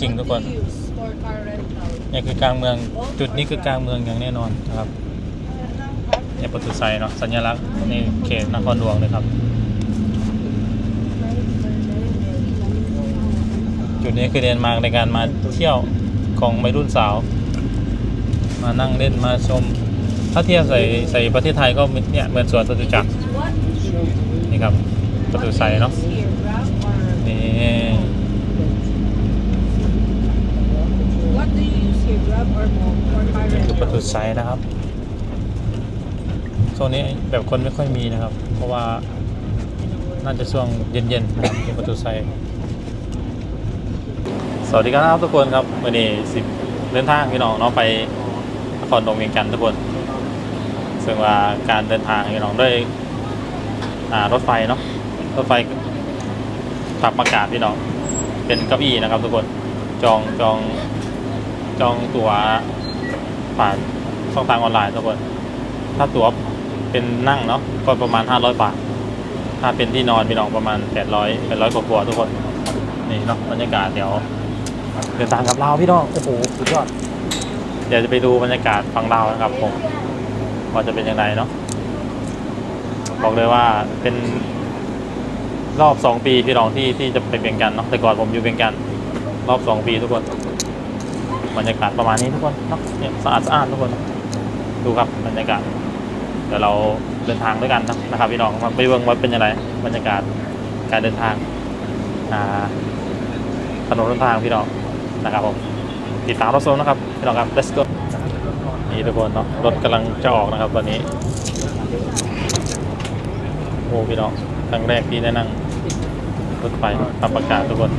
จริงทุกคนเนี่ยคือกลางเมืองจุดนี้คือกลางเมืองอย่างแน่นอนนะครับเนี่ยประตูไซเนาะสัญลักษณ์ในเขตนครหลวงเลยครับ จุดนี้คือเดนมาร์กในการมาเที่ยวของวัยรุ่นสาว มานั่งเล่นมาชม ถ้าเทียบใส่ใส่ประเทศไทยก็เนี่ยเหมือนสวนจตุจักรนี่ครับประตูไซเนาะนี่ ประตู rental? ไซนะครับโซนนี้แบบคนไม่ค่อยมีนะครับ เพราะว่าน่าจะช่วงเย็นๆนะครับที่ประตูไซสวัสดีครับทุกคนครับวันนี้สิบเดินทางพี่น้องเนาะไปนครหลวงเวียงจันทร์ทุกคน ซึ่งว่าการเดินทางพี่น้องด้วยรถไฟเนาะรถไฟปรับอากาศพี่น้องเป็นเก้าอี้นะครับทุกคนจองจองจองตั๋ว ผ่านช่องทางออนไลน์ทุกคนถ้าตั๋วเป็นนั่งเนาะก็ประมาณ 500 บาท ถ้าเป็นที่นอนพี่น้องประมาณ 800 800กว่าๆทุกคน นี่เนาะบรรยากาศเดี๋ยวเดินทางกับเราพี่น้อง โอ้โห สุดยอด เดี๋ยวจะไปดูบรรยากาศฝั่งเรานะครับผมว่าจะเป็นยังไงเนาะ บอกเลยว่าเป็นรอบสองปีพี่น้องที่ที่จะไปเบียงกันเนาะ แต่ก่อนผมอยู่เบียงกัน รอบสองปีทุกคน บรรยากาศประมาณนี้ทุกคนเนาะเนี่ยสะอาดสะอาดทุกคน ดูครับบรรยากาศเดี๋ยวเราเดินทางด้วยกันนะครับพี่น้องมาไปเบิ่งว่าเป็นยังไงบรรยากาศการเดินทางอ่าถนนเดินทางพี่น้องนะครับผมติดตามรับชมนะครับพี่น้องครับ let's go นี่ทุกคนเนาะรถกำลังจะออกนะครับตอนนี้โอ้พี่น้องครั้งแรกที่ได้นั่งรถไฟปรับอากาศทุกคน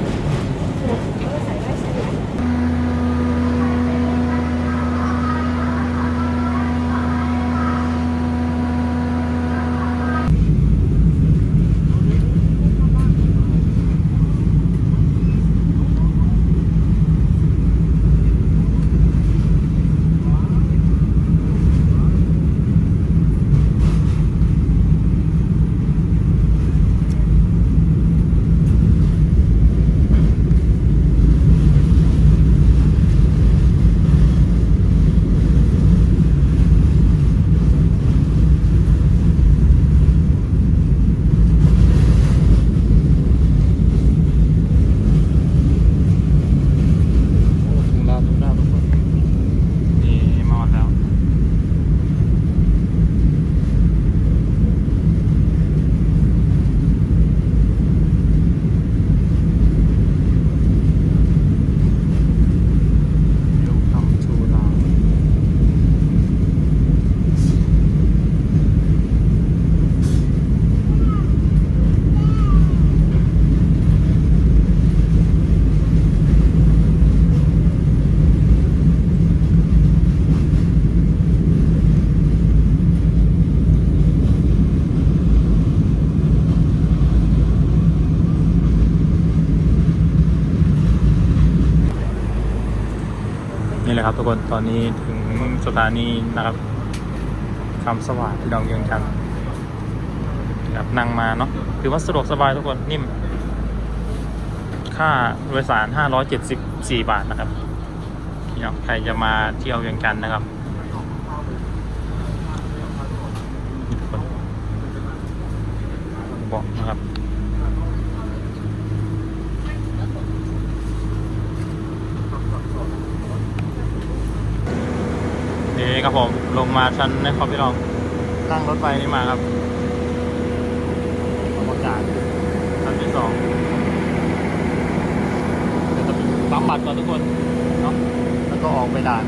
นะครับทุกคนตอนนี้ถึงสถานีนะครับคำสว่างที่ดองเวียงจันทร์ครับนั่งมาเนาะถือว่าสะดวกสบายทุกคนนิ่ม ค่าโดยสาร 574 บาทนะครับพี่น้องใครจะมาเที่ยวเวียงจันทร์นะครับบอกนะครับ นี่ครับผมลงมาชั้นนะครับพี่น้องนั่งรถไฟนี้มาครับบรรยากาศชั้นที่สองเดี๋ยวจะปั๊มบัตรก่อนทุกคนเนาะแล้วก็ออกไปด่าน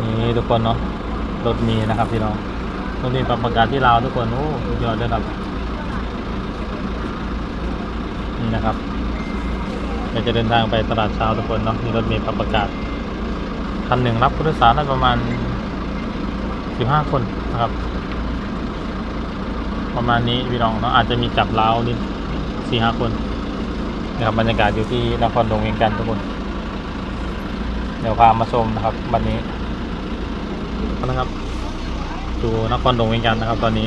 นี่ทุกคนเนาะรถมีนะครับพี่น้องรถมีปรับประกาศที่ลาวทุกคนโอ้สุดยอดเลยครับนี่นะครับ เราจะเดินทางไปตลาดเช้าทุกคนเนาะมีรถเมล์ปรับอากาศคันหนึ่งรับผู้โดยสารได้ประมาณ15คนนะครับ ประมาณนี้พี่น้องเนาะอาจจะมีจับเล้านิดสี่ห้าคนนะครับบรรยากาศอยู่ที่นครหลวงเวียงจันทร์ทุกคน เดี๋ยวพามาชมนะครับวันนี้นะครับสู่นครหลวงเวียงจันทร์นะครับ ตอนนี้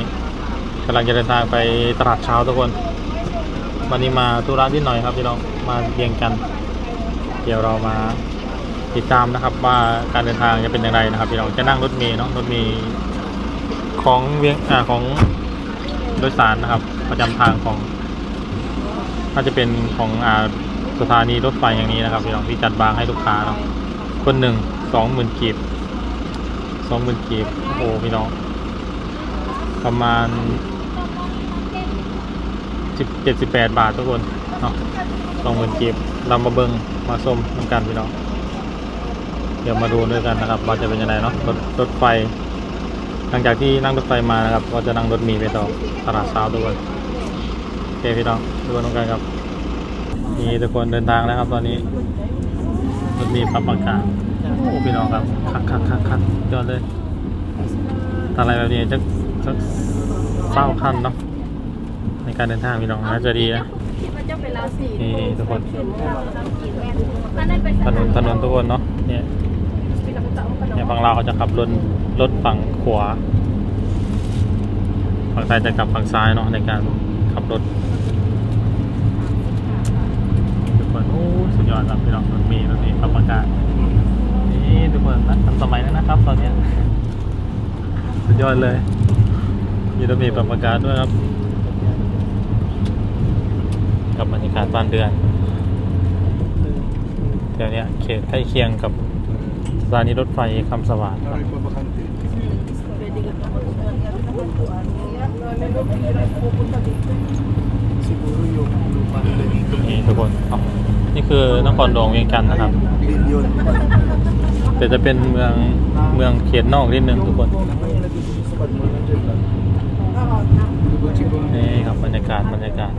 กำลังจะเดินทางไปตลาดเช้าทุกคน วันนี้มาธุระนิดหน่อยครับพี่น้อง มาเวียงจัน เดี๋ยวเรามาติดตามนะครับ ว่าการเดินทางจะเป็นอย่างไรนะครับพี่น้องจะนั่งรถเมล์เนาะรถเมล์ของเวียงอ่าของโดยสารนะครับ ประจำทางของน่าจะเป็นของอ่าสถานีรถไฟอย่างนี้นะครับพี่น้องที่จัดวางให้ลูกค้าเนาะคนหนึ่งสองหมื่นกีบสองหมื่นกีบโอ้โหพี่น้องประมาณสิบเจ็ดสิบแปดบาททุกคน เนาะสองหมื่นกีบเรามาเบิงมาส้มน้ำกันพี่น้องเดี๋ยวมาดูด้วยกันนะครับว่าจะเป็นยังไงเนาะรถรถไฟ หลังจากที่นั่งรถไฟมานะครับก็จะนั่งรถมีไปต่อตลาดเช้าทุกคนโอเคพี่น้องทุกคนต้องการครับนี่ทุกคนเดินทางแล้วครับ ตอนนี้รถมีปรับอากาศโอ้พี่น้องครับคักคักคักคักยอดเลยอะไรแบบนี้จะจะเศร้าขั้นเนาะในการเดินทางพี่น้องน่าจะดีนะ คิดว่าจะเป็นราศีนี่ทุกคนอันนั้นเป็นถนนถนนทุกคนเนาะเนี่ยเนี่ยฝั่งเราวเขาจะขับรถรถฝั่งขวาฝั่งไทยจะกลับฝั่งซ้ายเนาะในการขับรถทุกคนโอ้สุดยอดครับพี่น้องรถมีรถมีปรับอากาศนี่ทุกคนนะทันสมัยแล้วนะครับ ตอนเนี้ยสุดยอดเลยมีรถมีปรับอากาศด้วยครับ กับบรรยากาศบ้านเดือนแถวเนี้ยเขตใกล้เคียงกับสถานีรถไฟคำสว่างครับ Siguro yung lupa nila dito. นี่ทุกคนอ้านี่คือนครหลวงเวียงจันทร์นะครับแต่จะเป็นเมืองเมืองเขตนอกนิดนึงทุกคนนี่ครับบรรยากาศบรรยากาศ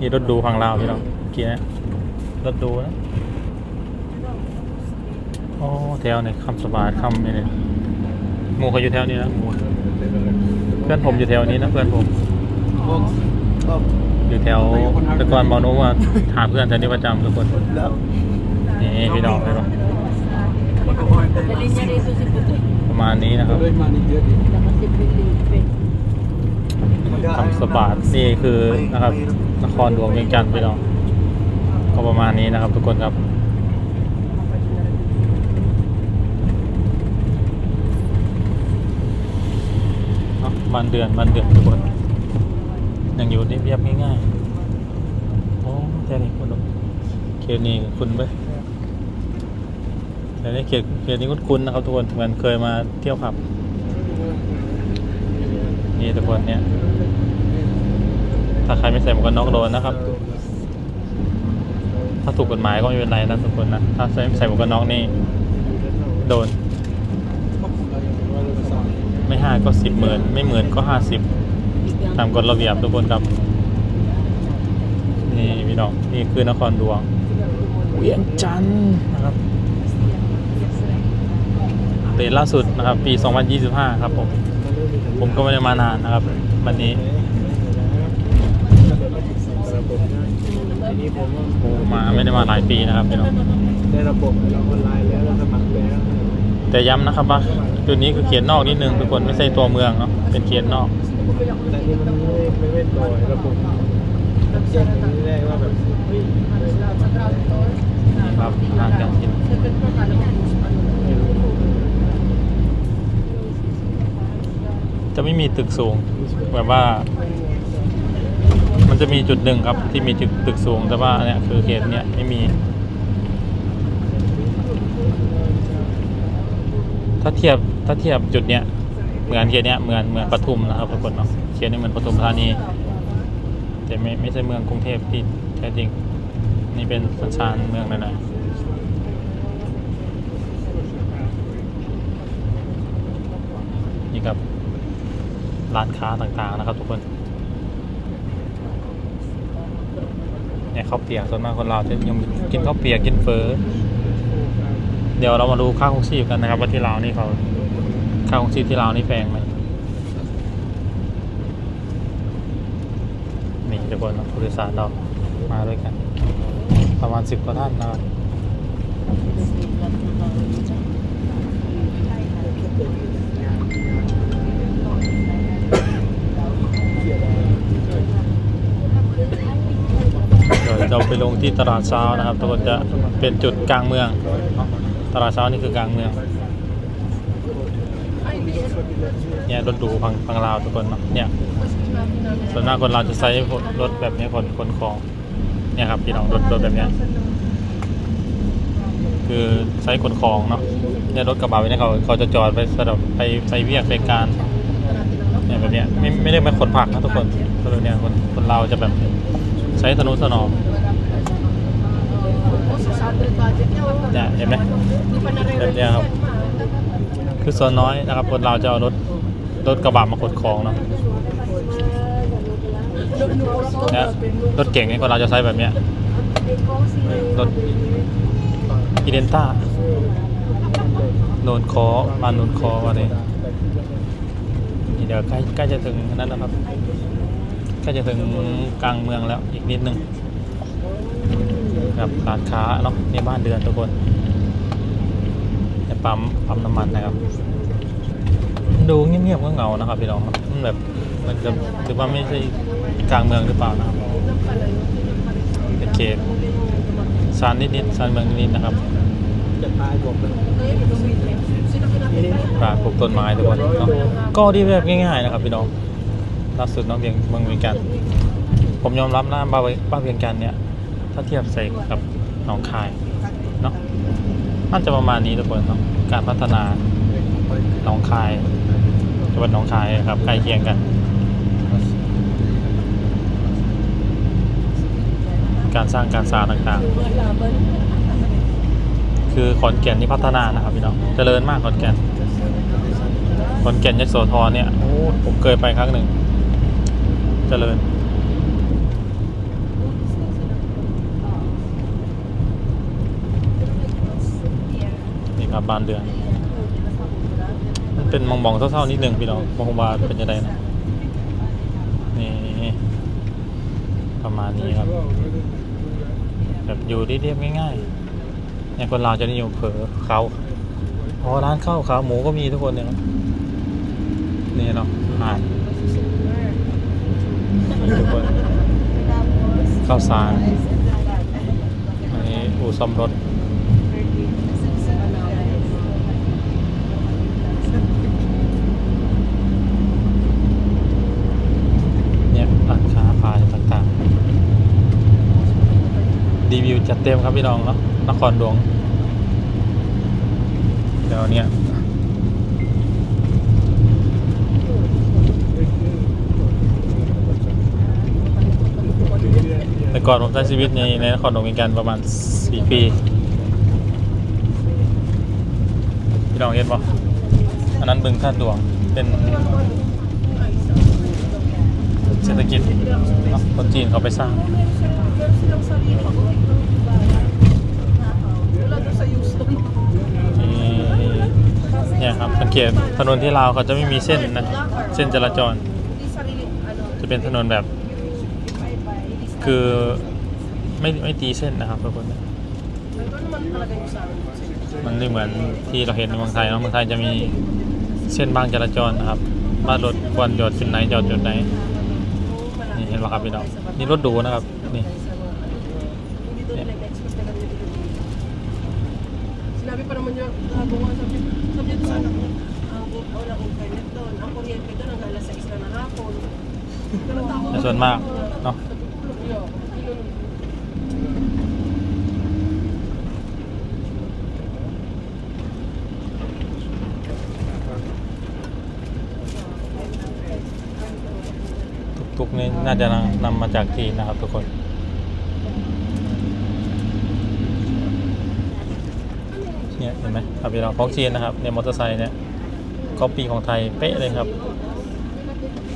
นี่รถดูฝั่งลาพี่น้องเกี้นะรถดูนะโอ้แถวในคำสบายคำนี่เนี่ยหมูเขาอยู่แถวนี้นะหมูเพื่อนผมอยู่แถวนี้นะเพื่อนผมอยู่แถวต่ก่อนบอนุว่าหาเพื่อนแถวนี้ประจำทุกคนนี่พี่น้องเลยปะ Dali niya rito si Putoy. ประมาณนี้นะครับ Tuloy manager eh. Dapat si Pilipe. คำสบาดนี่คือนะครับ นครหลวงเวียงจันทร์พี่น้องก็ประมาณนี้นะครับ ทุกคนครับเนาะบ้านเดือนบ้านเดือนทุกคนยังอยู่เรียบๆง่ายๆโอ้แค่นี้คนดูเขตนี้คุณไป แต่ในเขตเขตนี้คุ้นๆนะครับทุกคนเหมือนเคยมาเที่ยวผับ นี่ทุกคนเนี่ยถ้าใครไม่ใส่หมวกกันน็อกโดนนะครับ ถ้าถูกกฎหมายก็ไม่เป็นไรนะทุกคนนะถ้าใส่ใส่หมวกกันน็อกนี่โดน ไม่ห้าก็สิบหมื่นไม่หมื่นก็ห้าสิบตามกฎระเบียบทุกคนครับ นี่พี่น้องนี่คือนครหลวงเวียงจันทร์นะครับ เดทล่าสุดนะครับ ปี 2025 ครับผม ผมก็ไม่ได้มานานนะครับ วันนี้ผมาโอ้มาไม่ได้มาหลายปีนะครับพี่น้องได้ระบบเราออนไลน์แล้วเราสมัครแล้วแต่ย้ำนะครับว่าจุดนี้คือเขียนนอกนิดนึงทุกคนไม่ใช่ตัวเมืองเนาะเป็นเขียนนอกแต่นี่มันไม่ไม่ไม่ต่อยระบบแจ้งทีแรกว่าแบบครับอาหารการกิน จะไม่มีตึกสูงแบบว่า มันจะมีจุดหนึ่งครับ ที่มีตึกตึกสูงแต่ว่าเนี่ยคือเขตเนี่ยไม่มี ถ้าเทียบถ้าเทียบจุดเนี้ยเหมือนเขตเนี้ยเหมือนเหมือนปทุมนะครับทุกคนเนาะเขตนี้เหมือนปทุมธานีแต่ไม่ไม่ใช่เมืองกรุงเทพที่แท้จริง นี่เป็นสัญชาติเมืองนั่นแหละนี่ครับ ร้านค้าต่างๆนะครับ ทุกคนเนี่ยข้าวเปียกส่วนมากคนเราจะยังกินข้าวเปียกกินเฟอเดี๋ยวเรามาดูค่าของชีพกันนะครับว่าที่ลาวนี่เขาค่าของชีพที่ลาวนี่แพงไหมนี่ทุกคนผู้โดยสารเรามาด้วยกัน ประมาณสิบกว่าท่านนะครับ เราไปลงที่ตลาดเช้านะครับทุกคนจะเป็นจุดกลางเมือง ตลาดเช้านี่คือกลางเมือง เนี่ยรถดูพังพังลาวทุกคนเนาะเนี่ยส่วนมากคนเราวจะใช้รถแบบนี้คนคนของ เนี่ยครับพี่น้องรถรถแบบเนี้ยคือใช้ขนของเนาะเนี่ยรถกระบะเนี่ยเขาเขาจะจอดไปสำหรับไปไปเวียกไปการเนี่ยแบบเนี้ยไม่ไม่ได้เป็นขนผักนะทุกคนตัวเนี้ยคนคนเราวจะแบบใช้ถนนสนอม เนี่ยเห็นไหมแบบเนี้ยครับ คือส่วนน้อยนะครับ คนเราจะเอารถรถกระบะมาขนของเนาะเนี่ยรถเก่งเนี่ยคนเราจะใช้แบบเนี้ยรถอีเดนต้าโนนคอมาโนนคอวันนี้เดี๋ยวใกล้ใกล้จะถึงนั้นแล้วครับใกล้จะถึงกลางเมืองแล้วอีกนิดนึง ครับร้านค้าเนาะในบ้านเดือนทุกคนในปั๊มปั๊มน้ำมันนะครับ ดูเงียบๆก็เหงานะครับพี่น้องมันแบบมันจะหรือว่าไม่ใช่กลางเมืองหรือเปล่านะครับเป็นเขตซานนิดๆซานเมืองนิดๆนะครับปลาปลูกต้นไม้ทุกคนเนาะก็ที่แบบง่ายๆนะครับพี่น้องล่าสุดน้องเวียงเมืองเวียงจัน ผมยอมรับนะบ้าบ้าเวียงจันเนี่ย ถ้าเทียบใส่กับหนองคายเนาะน่าจะประมาณนี้ทุกคนเนาะการพัฒนาหนองคายจังหวัดหนองคายครับใกล้เคียงกัน การสร้างการสร้างต่างๆ คือขอนแก่นนี่พัฒนานะครับพี่น้องเจริญมากขอนแก่นขอนแก่นยโสธรเนี่ยโอ้ผมเคยไปครั้งหนึ่งเจริญ ครับบ้านเดือนมันเป็นมองมองเศร้าๆนิดนึงพี่น้องมองว่าเป็นยังไงนะนี่ประมาณนี้ครับแบบอยู่เรียบๆง่ายๆเนี่ยคนลาวจะนิยมเผอเขาอ๋อร้านข้าวขาหมูก็มีทุกคนเนี่ยนะนี่เนาะอ่านทุกคนข้าวสารอันนี้อู่ซ่อมรถ เนี่ยร้านค้าขายต่างๆ รีวิวจัด เต็มครับพี่น้องเนาะนครหลวงเดี๋ยวเนี่ยแต่ก่อนผมใช้ชีวิตในในนครหลวงเหมือนกันประมาณ 4 ปี พี่น้องเห็นปะอันนั้นบึงท่าหลวงเป็นเศรษฐกิจคนจีนเขาไปสร้าง เนี่ยครับสังเกตถนนที่ลาวเขาจะไม่มีเส้นนะ เส้นจราจร จะเป็นถนนแบบ คือไม่ไม่ตีเส้นนะครับทุกคนมันไม่เหมือนที่เราเห็นในเมืองไทยเนาะเมืองไทยจะมีเส้นบางจราจรนะครับว่ารถควรจอดจุดไหนจอดจุดไหนนี่เห็นไหมครับพี่น้องนี่รถดูนะครับนี่ naman niya, nagawa, sabi, sabi niya sa anak ko, ang wala akong internet doon. Ang kuryente doon hanggang alas 6 na ng hapon. Pero tao, ในส่วนมากเนาะ natutulog niya ako. Yun. ทุกๆนี้น่าจะนำมาจากจีนนะครับทุกคน เห็นไหมครับพี่น้องของจีนนะครับในมอเตอร์ไซค์เนี่ยก็ปีของไทยเป๊ะเลยครับ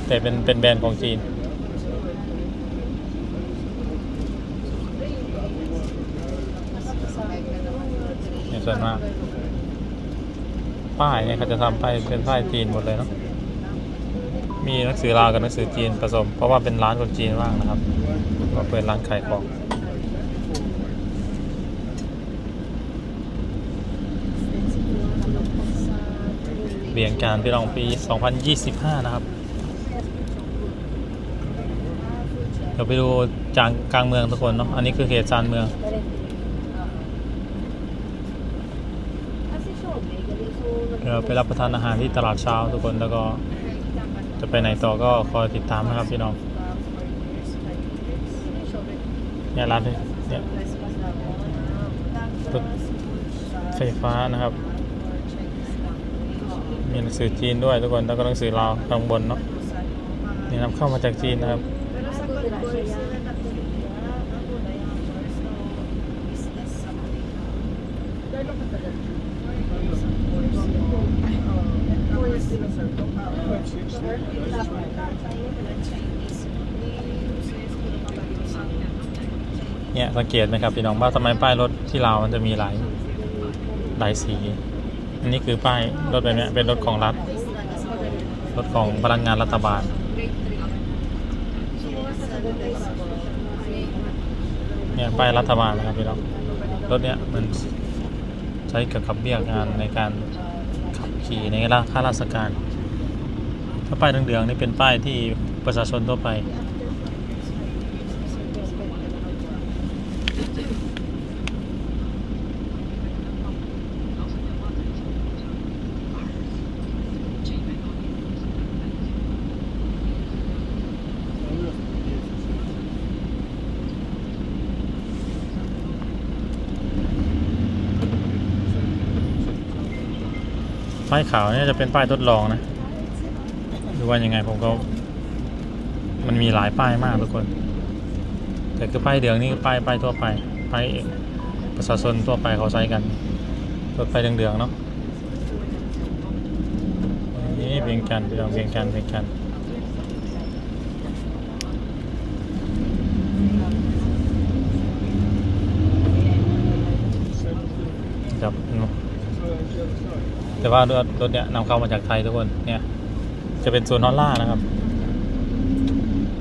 แต่เป็นเป็นแบรนด์ของจีนเนี่ยส่วนมากป้ายเนี่ยเขาจะทำป้ายเป็นป้ายจีนหมดเลยเนาะมีหนังสือลาวกับหนังสือจีนผสม เพราะว่าเป็นร้านคนจีนมากนะครับก็เปิดร้านขายของ เบียงการพี่น้องปี 2025 นะครับ เดี๋ยวไปดูจางกลางเมืองทุกคนเนาะ อันนี้คือเขตชานเมือง เดี๋ยวไปรับประทานอาหารที่ตลาดเช้าทุกคนแล้วก็จะไปไหนต่อก็คอยติดตามนะครับพี่น้องเนี่ยร้านเนี่ยรถไฟฟ้านะครับ มีหนังสือจีนด้วยทุกคนแล้วก็หนังสือลาวข้างบนเนาะนี่นำเข้ามาจากจีนนะครับเนี่ยสังเกตไหมครับพี่น้องว่าทำไมป้ายรถที่เรามันจะมีหลายหลายสี อันนี้คือป้ายรถแบบนี้เป็นรถของรัฐ รถของพลังงานรัฐบาลเนี่ยป้ายรัฐบาลนะครับพี่น้องรถเนี้ยมันใช้เกี่ยวกับเบี้ยงานในการขับขี่ในค่าราชการ ถ้าป้ายเหลืองๆนี่เป็นป้ายที่ประชาชนทั่วไป ป้ายขาวเนี่ยจะเป็นป้ายทดลองนะ หรือว่ายังไงผมก็ มันมีหลายป้ายมากทุกคน แต่คือป้ายเดืองนี่ป้ายป้ายทั่วไปป้ายประชาชนทั่วไปเขาใช้กันรถไฟเดืองๆเนาะนี่เบียงกันพี่น้องเบียงกันเบียงกันครับเนาะ แต่ว่ารถรถเนี้ยนำเข้ามาจากไทยทุกคนเนี่ยจะเป็นโซนฮอลล่านะครับ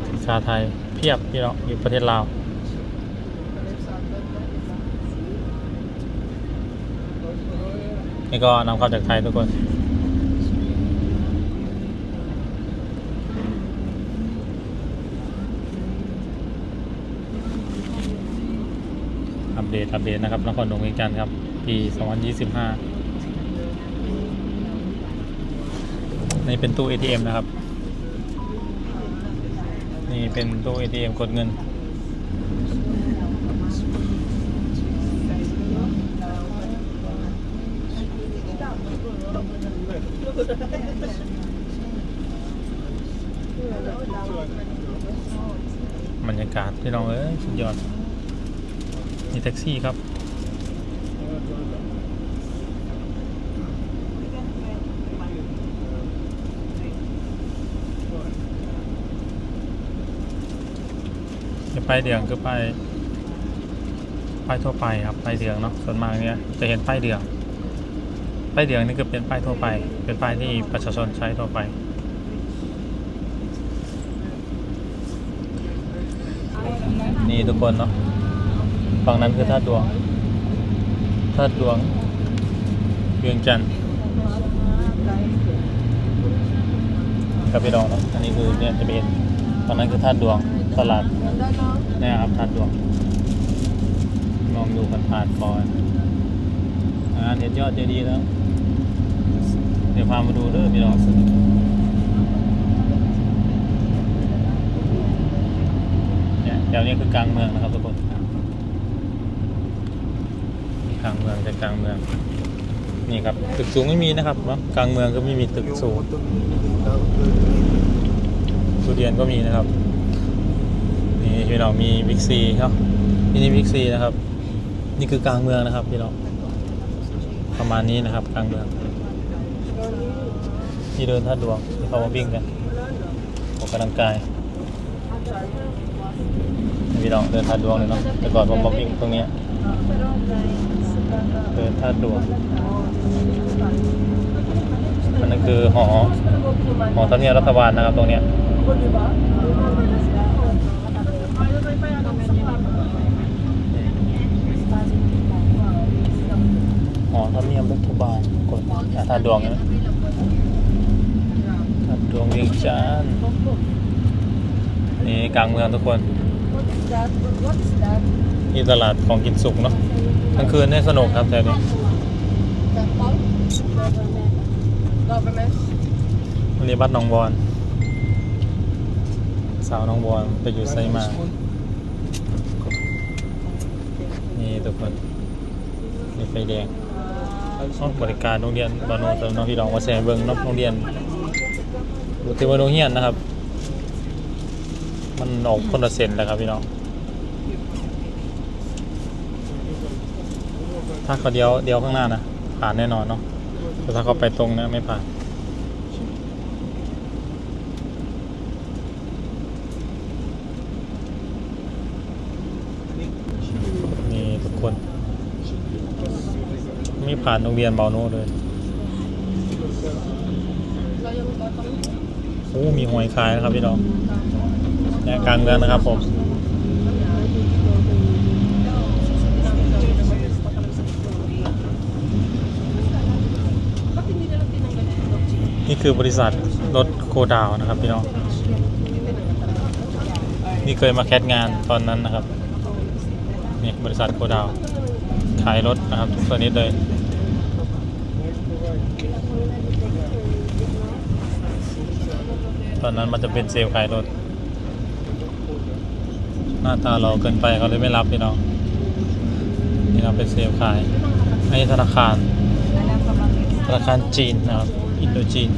สินค้าไทยเพียบพี่น้องอยู่ประเทศลาวนี่ก็นำเข้าจากไทยทุกคนอัปเดตอัปเดตนะครับนครหลวงเวียงจันทร์ครับปี 2025 นี่เป็นตู้ ATM นะครับ นี่เป็นตู้ ATM กดเงิน บรรยากาศที่เราเอ้ยสุดยอดมีแท็กซี่ครับ จะป้ายเดืองคือป้ายป้ายทั่วไปครับป้ายเดืองเนาะส่วนมากเนี้ยจะเห็นป้ายเดืองป้ายเดืองนี่คือเป็นป้ายทั่วไป เป็นป้ายที่ประชาชนใช้ทั่วไปนี่ทุกคนเนาะฝั่งนั้นคือท่าตุดวงท่าตุดวงเวียงจันทร์กับพี่ดองเนาะอันนี้คือเนี่ยจะเป็นฝั่งนั้นคือท่าตุดวงตลาด เนี่ยครับทัดดวงลองดูผ่านๆก่อนงานเห็นยอดเจดีย์แล้ว เดี๋ยวพามาดูเด้อพี่น้องเนี่ยแถวนี้คือกลางเมืองนะครับทุกคนกลางเมืองจะกลางเมืองนี่ครับตึกสูงไม่มีนะครับเนาะกลางเมืองก็ไม่มีตึกสูงทุเรียนก็มีนะครับ นี่พี่น้องมีบิ๊กซีครับนี่นี่บิ๊กซีนะครับ นี่คือกลางเมืองนะครับพี่น้องประมาณนี้นะครับ กลางเมืองที่เดินท่าดวงที่เขามาวิ่งกันออกกำลังกายพี่น้องเดินท่าดวงเลยเนาะแต่ก่อนผมมาวิ่งตรงเนี้ยเดินท่าดวงอันนั้นคือหอหอทำเนียบรัฐบาลนะครับตรงเนี้ย หอทำเนียบรัฐบาลกดอะท่าดวงนะดวงเวียงจันทร์นี่กลางเมืองทุกคนนี่ตลาดของกินสุกเนาะกลางคืนเนี่ยสนุกครับแถวนี้เรียบ้านหนองบอนสาวหนองบอนไปอยู่ไซมานี่ทุกคนนี่ไฟแดง บริการโรงเรียนบานูสำหรับน้องพี่น้องมาแซมเบิ้งนอกโรงเรียนบุตรวานุเรียนนะครับ มันออกคนละเซนแล้วครับพี่น้องถ้าเขาเดียวเดียวข้างหน้านะผ่านแน่นอนเนาะแต่ถ้าเขาไปตรงนะไม่ผ่านทุกคน ไม่ ผ่านโรงเรียนเบาโน่เลยโอ้มีหอยขายนะครับพี่น้องเนี่ยกลางเมืองนะครับผมนี่คือบริษัทรถโคดาวนะครับพี่น้อง นี่เคยมาแคสงานตอนนั้นนะครับ นี่บริษัทโคดาว ขายรถนะครับทุกชนิดเลย ต อนนั้นมันจะเป็นเซลล์ขายรถ หน้าตาเราเกินไปเขาเลยไม่รับพี่น้องนี่เราเป็นเซลล์ขายให้ธนาคาร ธนาคารจีนนะครับ อินโดจีน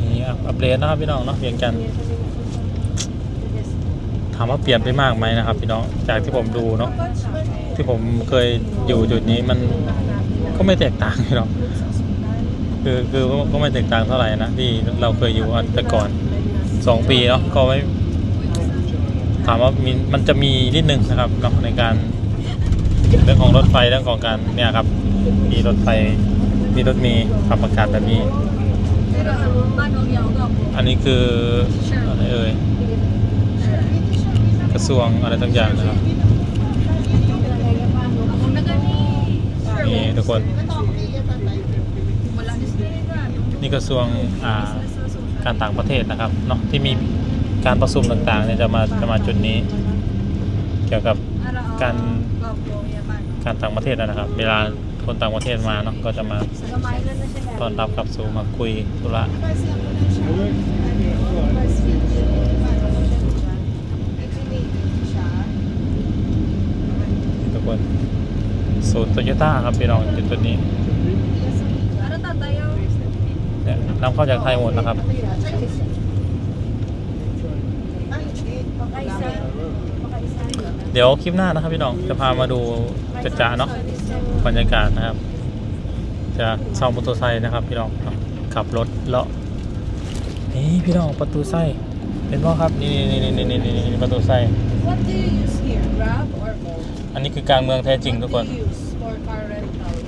นี่อัปอัปเดตนะครับพี่น้องเนาะเพียงกันถามว่าเปลี่ยนไปมากไหมนะครับพี่น้องจากที่ผมดูเนาะที่ผมเคยอยู่จุดนี้มันก็ไม่แตกต่างพี่น้อง คือคือก็ไม่แตกต่างเท่าไหร่นะที่เราเคยอยู่อันแต่ก่อนสองปีเนาะก็ไม่ถามว่ามีมันจะมีนิดนึงนะครับเนาะในการเรื่องของรถไฟเรื่องของการเนี่ยครับ มีรถไฟมีรถมีขับอากาศแบบนี้อันนี้คืออะไรเอ่ยกระทรวงอะไรต่างอย่างนะครับนี่ทุกคน นี่กระทรวงาการต่างประเทศนะครับเนาะที่มีการประชุมต่างๆเนี่ยจะมาจะมาจุดนี้ เกี่ยวกับ Kan- Opo, yaman. การต่างประเทศนะครับ เวลาคนต่างประเทศมาเนาะก็จะมาตอนรับกับสู่มาคุยธุระทุกคนสูตรโตโยต้าครับพี่น้องจุดจุดนี้ นำเข้าจากไทยหมดนะครับ เดี๋ยวคลิปหน้านะครับพี่น้องจะพามาดูจัดจ้าเนาะบรรยากาศนะครับ จะเช่ามอเตอร์ไซค์นะครับ พี่น้องขับรถเลาะนี่พี่น้องประตูไส้เป็นว่าครับนี่นี่นี่นี่นี่นี่นี่ประตูไส้อันนี้คือกลางเมืองแท้จริงทุกคน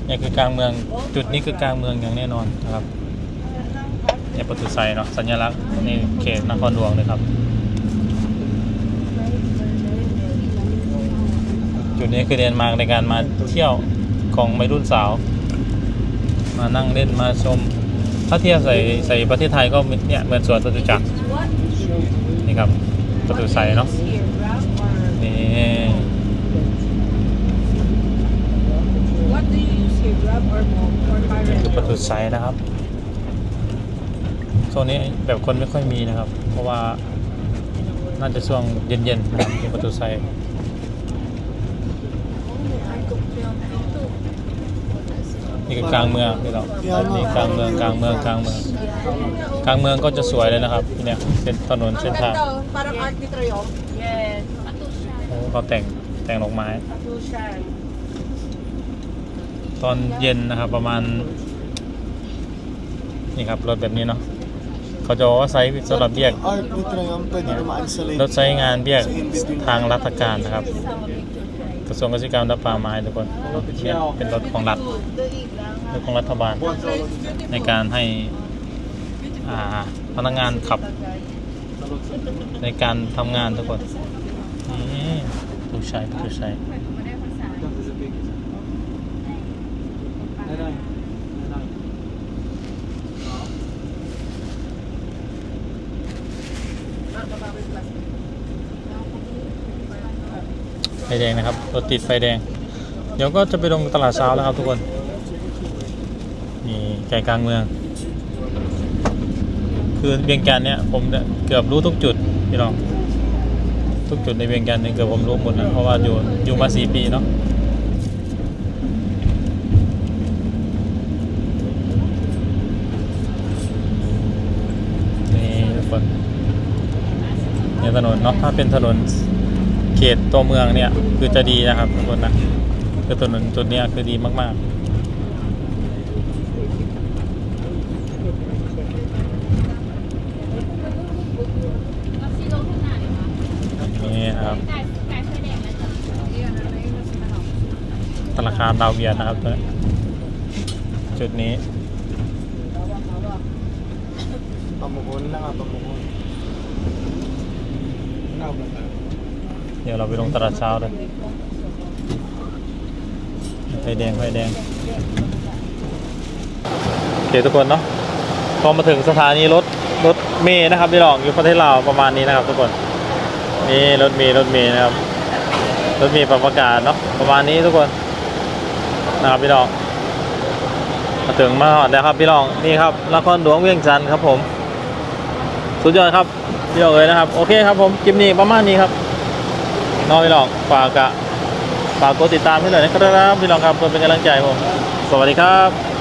นี่คือกลางเมืองจุดนี้คือกลางเมืองอย่างแน่นอนนะครับ เนี่ประตูไซเนาะสัญลักษณ์นี่เขตนครหลวงเลยครับ จุดนี้คือเดนมาร์กในการมาเที่ยวของวัยรุ่นสาว มานั่งเล่นมาชม ถ้าเทียบใส่ใส่ประเทศไทยก็เนี่ยเหมือนสวนจตุจักรนี่ครับประตูไซเนาะนี่คือประตูไซนะครับ โซนนี้แบบคนไม่ค่อยมีนะครับ เพราะว่าน่าจะช่วงเย็นๆนะครับที่ประตูไซนี่คือกลางเมืองพี่น้องนี่กลางเมืองกลางเมืองกลางเมือง กลางเมืองก็จะสวยเลยนะครับเนี่ยเส้นถนนเส้นทาง Parang Arc de Triomphe. Yes. โอ้เขาแต่งแต่งดอกไม้ Tushan. ตอนเย็นนะครับประมาณ นี่ครับรถแบบนี้เนาะ เขาจะบอกว่าไซส์สำหรับเรียก Art ni Triumph, pwede naman sa lane. รถใช้งานเรียกทางรัฐการนะครับ กระทรวงเกษตรกรรมและป่าไม้ทุกคนเนี่ยเป็นรถของรัฐรถของรัฐบาล ในการให้อ่าพนักงานขับ ในการทำงานทุกคนนี่ผู้ใช้ผู้ใช้ ไฟแดงนะครับรถติดไฟแดง เดี๋ยวก็จะไปลงตลาดเช้าแล้วครับทุกคนนี่ใจกลางเมือง คือเวียงจันเนี่ยผมเกือบรู้ทุกจุดพี่น้องทุกจุดในเวียงจันเนี่ยเกือบผมรู้หมดนะเพราะว่าอยู่อยู่มาสี่ปีเนาะ ถนนเนาะถ้าเป็นถนนเขตตัวเมืองเนี่ย คือจะดีนะครับทุกคนนะคือถนนจุดนี้คือดีมากๆนี่ครับธนาคารดาวเวียนนะครับจุดนี้ประมูลนะครับประมูล เอาแบบเดี๋ยวเราไปลงตลาดเช้าเลยไฟแดงไฟแดงโอเคทุกคนเนาะพอมาถึงสถานีรถรถเมย์นะครับที่หลอกอยู่ประเทศลาวประมาณนี้นะครับ ทุกคนนี่รถเมย์รถเมย์นะครับรถเมย์ปรับอากาศเนาะประมาณนี้ทุกคนนะครับพี่น้องมาถึงมาหอดแล้วครับพี่น้องนี่ครับนครหลวงเวียงจันทร์ครับผม สุดยอดครับ พี่น้องเลยนะครับ โอเคครับผมคลิปนี้ประมาณนี้ครับน้องพี่น้องฝากกะฝากกดติดตามให้หน่อยนะครับพี่น้องครับเพื่อเป็นกำลังใจผม สวัสดีครับ